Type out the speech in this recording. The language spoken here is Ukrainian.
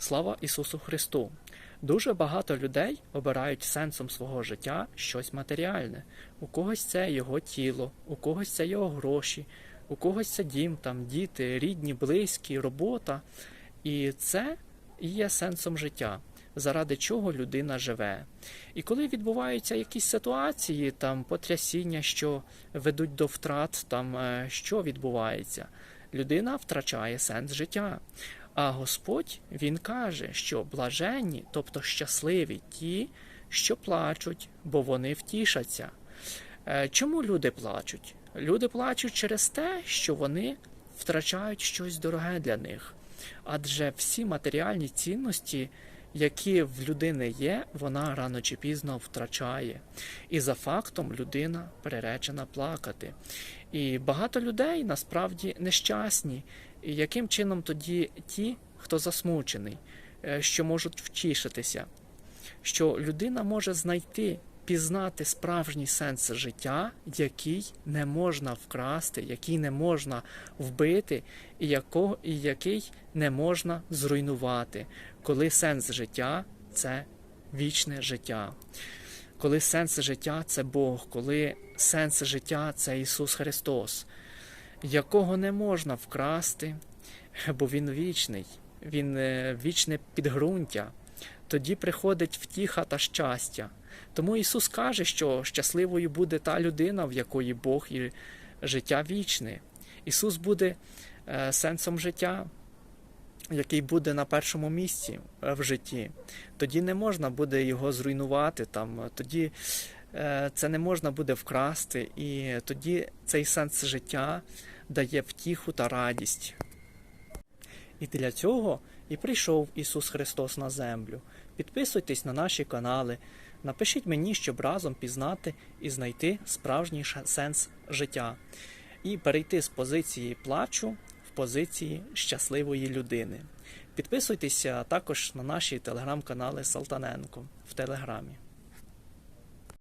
Слава Ісусу Христу! Дуже багато людей обирають сенсом свого життя щось матеріальне. У когось це його тіло, у когось це його гроші, у когось це дім, там діти, рідні, близькі, робота. І це і є сенсом життя, заради чого людина живе. І коли відбуваються якісь ситуації, там потрясіння, що ведуть до втрат, там е, що відбувається, людина втрачає сенс життя. А Господь Він каже, що блаженні, тобто щасливі ті, що плачуть, бо вони втішаться. Е, Чому люди плачуть? Люди плачуть через те, що вони втрачають щось дороге для них. Адже всі матеріальні цінності, які в людини є, вона рано чи пізно втрачає. І за фактом людина приречена плакати. І багато людей насправді нещасні. І яким чином тоді ті, хто засмучений, е, що можуть втішитися, що людина може знайти, пізнати справжній сенс життя, який не можна вкрасти, який не можна вбити, і, якого, і який не можна зруйнувати, коли сенс життя це вічне життя. Коли сенс життя це Бог, коли сенс життя це Ісус Христос, якого не можна вкрасти, бо Він вічний, Він е, вічне підґрунтя, тоді приходить втіха та щастя. Тому Ісус каже, що щасливою буде та людина, в якої Бог і життя вічне. Ісус буде е, сенсом життя, який буде на першому місці е, в житті. Тоді не можна буде його зруйнувати, там, е, тоді це не можна буде вкрасти, і тоді цей сенс життя дає втіху та радість. І для цього і прийшов Ісус Христос на землю. Підписуйтесь на наші канали, напишіть мені, щоб разом пізнати і знайти справжній сенс життя, і перейти з позиції плачу в позиції щасливої людини. Підписуйтеся також на наші телеграм-канали Салтаненко в Телеграмі.